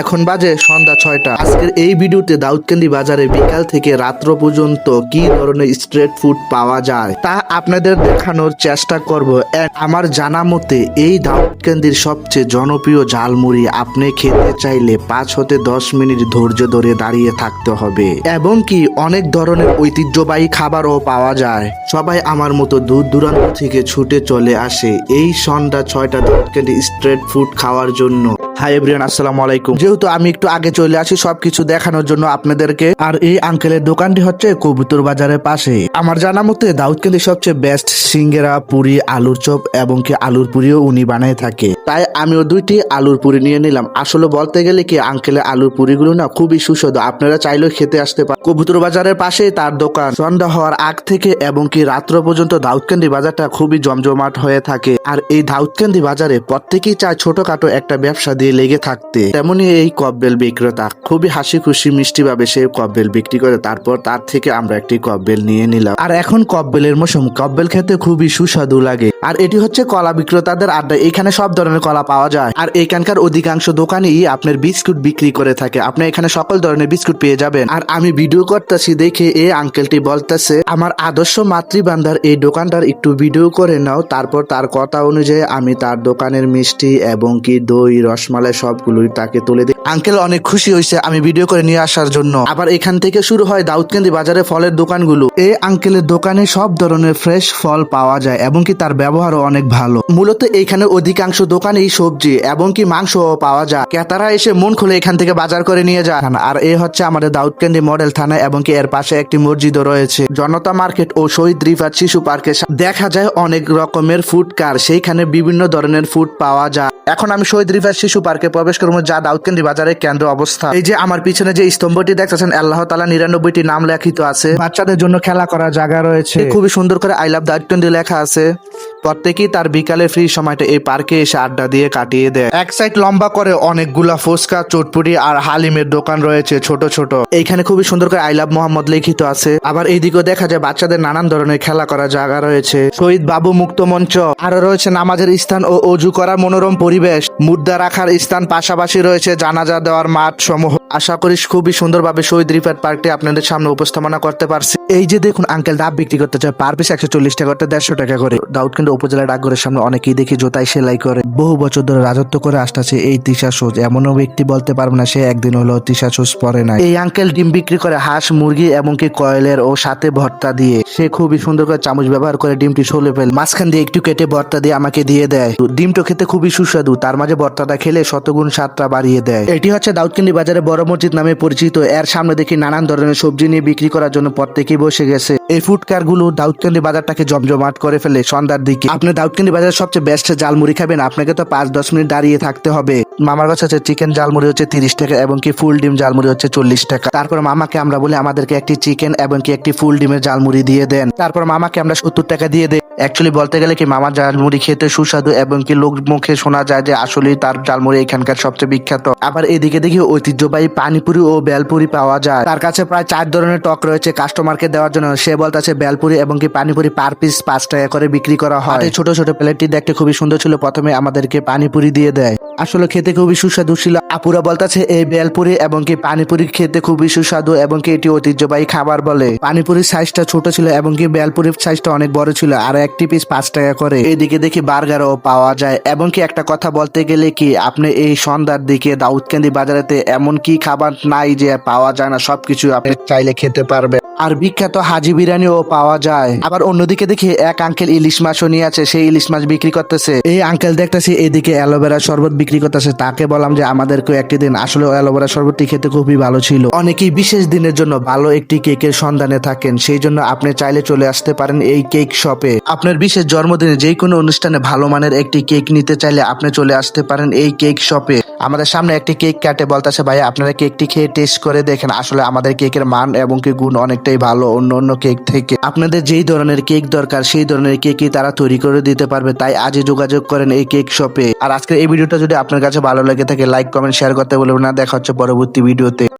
এখন বাজে সন্ধ্যা ছয়টা। আজকের এই ভিডিওতে দাউদকান্দি বাজারে বিকাল থেকে রাত্র পর্যন্ত কি ধরনের স্ট্রিট ফুড পাওয়া যায় তা আপনাদের দেখানোর চেষ্টা করব। আমার জানা মতে এই দাউদকান্দির সবচেয়ে জনপ্রিয় ঝালমুড়ি আপনি খেতে চাইলে পাঁচ হতে দশ মিনিট ধৈর্য ধরে দাঁড়িয়ে থাকতে হবে। এবং কি অনেক ধরনের ঐতিহ্যবাহী খাবারও পাওয়া যায়। সবাই আমার মতো দূর দূরান্ত থেকে ছুটে চলে আসে এই সন্ধ্যা ছয়টা দাউদকান্দি স্ট্রিট ফুড খাওয়ার জন্য। হাই এভরিয়ান আসসালামু আলাইকুম। যেহেতু আমি একটু আগে চলে আসি সবকিছু দেখানোর জন্য আপনাদেরকে। আর এই আঙ্কেলের দোকানটি হচ্ছে কবুতর বাজারের পাশে। আমার জানা মতে দাউদকান্দি সবচেয়ে বেস্ট সিঙ্গেরা পুরি আলুর চপ এবং কি আলুর পুরিও উনি বানায় থাকে তাই আমিও দুইটি আলুর পুরি নিয়ে নিলাম। আসলে বলতে গেলে কি, আঙ্কেলের আলুর পুরিগুলো না খুবই সুস্বাদু। আপনারা চাইলেও খেতে আসতে পারেন কবুতর বাজারের পাশেই তার দোকান। সন্ধ্যা হওয়ার আগ থেকে এবং কি রাত্র পর্যন্ত দাউদকান্দি বাজারটা খুবই জমজমাট হয়ে থাকে। আর এই দাউদকান্দি বাজারে প্রত্যেকেই চায় ছোটখাটো একটা ব্যবসা দিয়ে লেগে থাকতে। তেমনি এই কব্বেল বিক্রেতা খুবই হাসি খুশি মিষ্টি ভাবে সে কব্বেল বিক্রি করে। তারপর তার থেকে আমরা একটি কব্বেল নিয়ে নিলাম। আর এখন কব্বেলের মৌসুম। কব্বেল খেতে খুবই সুস্বাদু লাগে। আর এটি হচ্ছে কলা বিক্রেতাদের আড্ডা। এখানে সব ধরনের কলা পাওয়া যায়। আর এখানকার অধিকাংশ দোকানই আপনার বিস্কুট বিক্রি করে থাকে। আপনি এখানে সকল ধরনের বিস্কুট পেয়ে যাবেন। আর আমি ভিডিও করতেছি দেখে এই আঙ্কেলটি বলতেছে, আমার আদর্শ মাতৃবান্ধার এই দোকানটার একটু ভিডিও করে নাও। তারপর তার কথা অনুযায়ী আমি তার দোকানের মিষ্টি এবং কি দই, রসমালাই সবগুলোই তাকে তুলে দিই। আঙ্কেল অনেক খুশি হয়েছে আমি ভিডিও করে নিয়ে আসার জন্য। আবার এখান থেকে শুরু হয় দাউদকান্দি বাজারে ফলের দোকানগুলো। এই আঙ্কেলের দোকানে সব ধরনের ফ্রেশ ফল পাওয়া যায় এবং কি তার ব্যবহারও অনেক ভালো। মূলত এইখানে অধিকাংশ দোকানেই সবজি এবং কি মাংস পাওয়া যায়। ক্রেতারা এসে মন খুলে এখান থেকে বাজার করে নিয়ে যান আর এ হচ্ছে আমাদের দাউদকান্দি মডেল থানা এবং কি এর পাশে একটি মসজিদও রয়েছে। জনতা মার্কেট ও শহীদ রিফাত শিশু পার্কে দেখা যায় অনেক রকমের ফুড কার। সেইখানে বিভিন্ন ধরনের ফুড পাওয়া যায়। এখন আমি শহীদ রিফাত শিশু পার্কে প্রবেশ করব যা দাউদকান্দি বাজারের কেন্দ্র অবস্থা। এই যে আমার পিছনে যে স্তম্ভটি দেখতেছেন আল্লাহ তালা নিরানব্বইটি নাম লেখিত আছে। বাচ্চাদের জন্য খেলা করার জায়গা রয়েছে। খুবই সুন্দর করে আই লাভ দাউদকান্দি লেখা আছে। প্রত্যেকেই তার বিকালে ফ্রি সময়টা এই পার্কে এসে আড্ডা দিয়ে কাটিয়ে দেয়। এক সাইড লম্বা করে অনেকগুলা ফুচকা চটপুরি আর হালিমের দোকান রয়েছে ছোট ছোট। এইখানে খুবই সুন্দর করে আই লাভ মোহাম্মদ লিখিত আছে। আবার এইদিকেও দেখা যায় বাচ্চাদের নানান ধরনের খেলা করার জায়গা রয়েছে। শহীদ বাবু মুক্ত মঞ্চ। আরও রয়েছে নামাজের স্থান ও অজু করার মনোরম পরিবেশ। মুদ্রা রাখার স্থান পাশাপাশি রয়েছে জানাজা দেওয়ার মাঠ সমূহ। আশা করি খুবই সুন্দরভাবে শহীদ রিফাত পার্কটি আপনাদের সামনে উপস্থাপনা করতে পারছি। এই যে দেখুন আঙ্কেল ডাব বিক্রি করতে চায় পার পিস একশো চল্লিশ টাকা করতে দেড়শো টাকা করে। দাউদকান্দি উপজেলা ডাকঘরের সামনে অনেকেই দেখি জোতাই সেলাই করে। বহু বছর ধরে রাজত্ব করে আসতেছে এই তিশা সোজ এমনও ব্যক্তি বলতে পারবে না সে একদিন হলো তিশা সোজ পরে না এই আঙ্কেল ডিম বিক্রি করে হাঁস, মুরগি এমনকি কয়েলের ও সাথে ভর্তা দিয়ে। সে খুবই সুন্দর করে চামচ ব্যবহার করে ডিমটি সলে ফেল। মাঝখান দিয়ে একটু কেটে ভর্তা দিয়ে আমাকে দিয়ে দেয়। ডিমটা খেতে খুবই সুস্বাদু। তার মাঝে ভর্তাটা খেলে শতগুণ স্বাদটা বাড়িয়ে দেয়। এটি হচ্ছে দাউদকান্দি বাজারে বড় মসজিদ নামে পরিচিত। এর সামনে দেখি নানান ধরনের সবজি নিয়ে বিক্রি করার জন্য প্রত্যেকেই বসে গেছে। এই ফুড কারগুলো দাউদকান্দি বাজারটাকে জমজমাট করে ফেলে সন্ধ্যার দিকে। আপনি দাউদকান্দি বাজারের সবচেয়ে বেস্ট জালমুড়ি খাবেন, আপনাকে তো পাঁচ, দশ মিনিট দাঁড়িয়ে থাকতে হবে। মামার কাছে হচ্ছে চিকেন জালমুড়ি হচ্ছে তিরিশ টাকা এবং কি ফুল ডিম জালমুড়ি হচ্ছে চল্লিশ টাকা। তারপর মামাকে আমরা বলি আমাদেরকে একটি চিকেন এবং কি একটি ফুল ডিমের জালমুড়ি দিয়ে দেন। তারপর মামাকে আমরা সত্তর টাকা দিয়ে দেয় অ্যাকচুয়ালি বলতে গেলে কি মামার জালমুড়ি খেতে সুস্বাদু এবং কি লোক মুখে শোনা যায়। যে আসলেই তার জালমুড়ি এখানকার সবচেয়ে বিখ্যাত। আবার এদিকে দেখি ঐতিহ্যবাহী পানিপুরি ও বেলপুরি পাওয়া যায়। তার কাছে প্রায় চার ধরনের টক রয়েছে কাস্টমারকে দেওয়ার জন্য। সে বলতেছে বেলপুরি এবং কি পানিপুরি পার পিস পাঁচ টাকা করে বিক্রি করা হয়। ছোট ছোট প্লেটটি দেখতে খুবই সুন্দর ছিল। প্রথমে আমাদেরকে পানিপুরি দিয়ে দেয়। আসলে খেতে খুবই সুস্বাদু ছিল। আপুরা বলতেছে এই বেলপুরি এবং কি পানিপুরি খেতে খুবই সুস্বাদু এবং কি এটি ঐতিহ্যবাহী খাবার বলে। পানিপুরির সাইজটা ছোট ছিল এবং কি বেলপুরির সাইজটা অনেক বড় ছিল। আর একটি পিস পাঁচ টাকা করে। এইদিকে দেখি বার্গারও পাওয়া যায়। এবং কি একটা কথা বলতে গেলে কি, আপনি এই সন্ধ্যার দিকে দাউদকান্দি বাজারেতে এমন কি খাবার নাই যে পাওয়া যায় না, সবকিছু আপনি চাইলে খেতে পারবেন। আর বিখ্যাত হাজি বিরিয়ানিও পাওয়া যায়। আবার অন্যদিকে দেখি এক আঙ্কেল ইলিশ মাছও নিয়ে আছে, সেই ইলিশ মাছ বিক্রি করতেছে। এই আঙ্কেল দেখতেছি এদিকে অ্যালোভেরা শরবত বিক্রি করতেছে। তাকে বললাম যে আমাদেরকে একটি দিন। আসলে অ্যালোভেরা শরবতটি খেতে খুবই ভালো ছিল। অনেকেই বিশেষ দিনের জন্য ভালো একটি কেকের সন্ধানে থাকেন। সেই জন্য আপনি চাইলে চলে আসতে পারেন এই কেক শপে। আপনার বিশেষ জন্মদিনে যে কোনো অনুষ্ঠানে ভালো মানের একটি কেক নিতে চাইলে আপনি চলে আসতে পারেন এই কেক শপে। আমাদের সামনে একটি কেক কাটে বলতেছে ভাই আপনারা কেকটি খেয়ে টেস্ট করে দেখেন। আসলে আমাদের কেকের মান এবং কি গুণ অনেকটাই ভালো অন্য অন্য কেক থেকে। আপনাদের যেই ধরনের কেক দরকার, সেই ধরনের কেকই তারা তৈরি করে দিতে পারবে। তাই আজই যোগাযোগ করেন এই কেক শপে। আর আজকের এই ভিডিওটা যদি আপনার কাছে ভালো লেগে থাকে লাইক কমেন্ট শেয়ার করতে বলবেন না। দেখা হচ্ছে পরবর্তী ভিডিওতে।